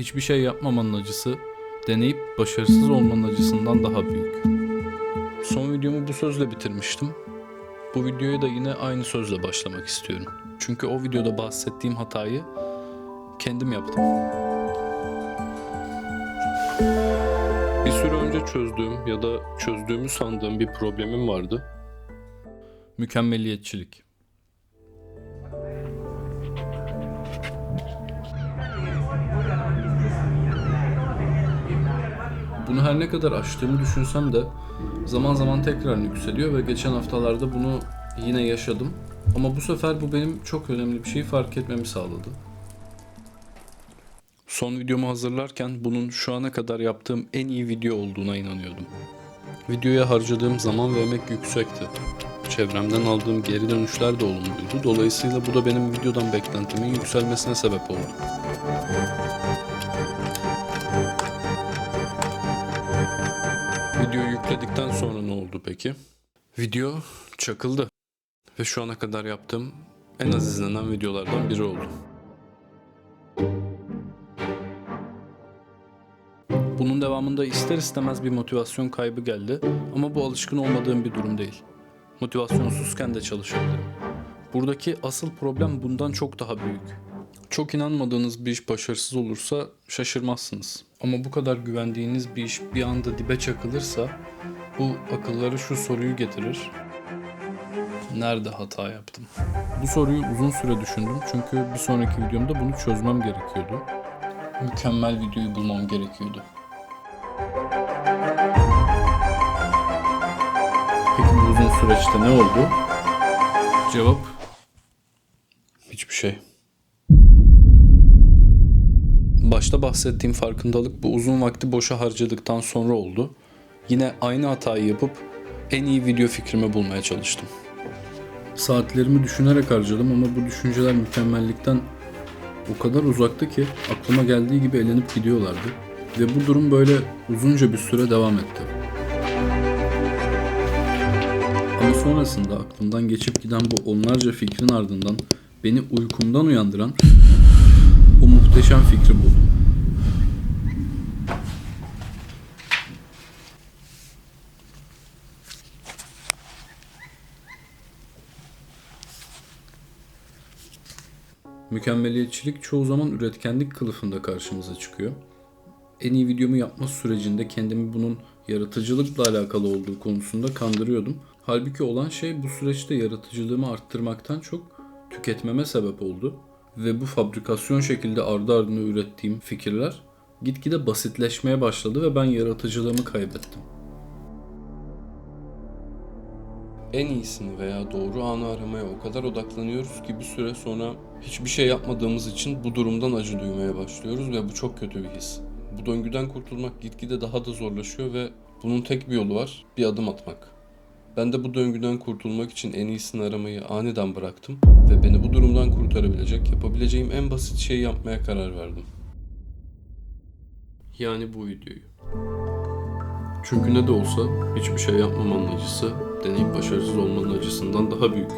hiçbir şey yapmamanın acısı, deneyip başarısız olmanın acısından daha büyük. Son videomu bu sözle bitirmiştim. Bu videoya da yine aynı sözle başlamak istiyorum. Çünkü o videoda bahsettiğim hatayı kendim yaptım. Bir süre önce çözdüğüm ya da çözdüğümü sandığım bir problemim vardı. Mükemmeliyetçilik. Her ne kadar aştığımı düşünsem de zaman zaman tekrar yükseliyor ve geçen haftalarda bunu yine yaşadım. Ama bu sefer bu benim çok önemli bir şeyi fark etmemi sağladı. Son videomu hazırlarken bunun şu ana kadar yaptığım en iyi video olduğuna inanıyordum. Videoya harcadığım zaman ve emek yüksekti. Çevremden aldığım geri dönüşler de olumluydu. Dolayısıyla bu da benim videodan beklentimin yükselmesine sebep oldu. Videoyu yükledikten sonra ne oldu peki? Video çakıldı. Ve şu ana kadar yaptığım en az izlenen videolardan biri oldu. Bunun devamında ister istemez bir motivasyon kaybı geldi ama bu alışkın olmadığım bir durum değil. Motivasyonsuzken de çalışabilirim. Buradaki asıl problem bundan çok daha büyük. Çok inanmadığınız bir iş başarısız olursa şaşırmazsınız. Ama bu kadar güvendiğiniz bir iş bir anda dibe çakılırsa bu akılları şu soruyu getirir. Nerede hata yaptım? Bu soruyu uzun süre düşündüm çünkü bir sonraki videomda bunu çözmem gerekiyordu. Mükemmel videoyu bulmam gerekiyordu. Peki bu uzun süreçte ne oldu? Cevap hiçbir şey. Başta bahsettiğim farkındalık bu uzun vakti boşa harcadıktan sonra oldu. Yine aynı hatayı yapıp en iyi video fikrimi bulmaya çalıştım. Saatlerimi düşünerek harcadım ama bu düşünceler mükemmellikten o kadar uzaktı ki aklıma geldiği gibi elenip gidiyorlardı. Ve bu durum böyle uzunca bir süre devam etti. Ama sonrasında aklımdan geçip giden bu onlarca fikrin ardından beni uykumdan uyandıran o muhteşem fikri buldum. Mükemmeliyetçilik çoğu zaman üretkenlik kılıfında karşımıza çıkıyor. En iyi videomu yapma sürecinde kendimi bunun yaratıcılıkla alakalı olduğu konusunda kandırıyordum. Halbuki olan şey bu süreçte yaratıcılığımı arttırmaktan çok tüketmeme sebep oldu. Ve bu fabrikasyon şekilde ardı ardına ürettiğim fikirler gitgide basitleşmeye başladı ve ben yaratıcılığımı kaybettim. En iyisini veya doğru anı aramaya o kadar odaklanıyoruz ki bir süre sonra hiçbir şey yapmadığımız için bu durumdan acı duymaya başlıyoruz ve bu çok kötü bir his. Bu döngüden kurtulmak gitgide daha da zorlaşıyor ve bunun tek bir yolu var, bir adım atmak. Ben de bu döngüden kurtulmak için en iyisini aramayı aniden bıraktım ve beni bu durumdan kurtarabilecek, yapabileceğim en basit şeyi yapmaya karar verdim. Yani bu videoyu. Çünkü ne de olsa hiçbir şey yapmamanın acısı, deneyip başarısız olmanın acısından daha büyük.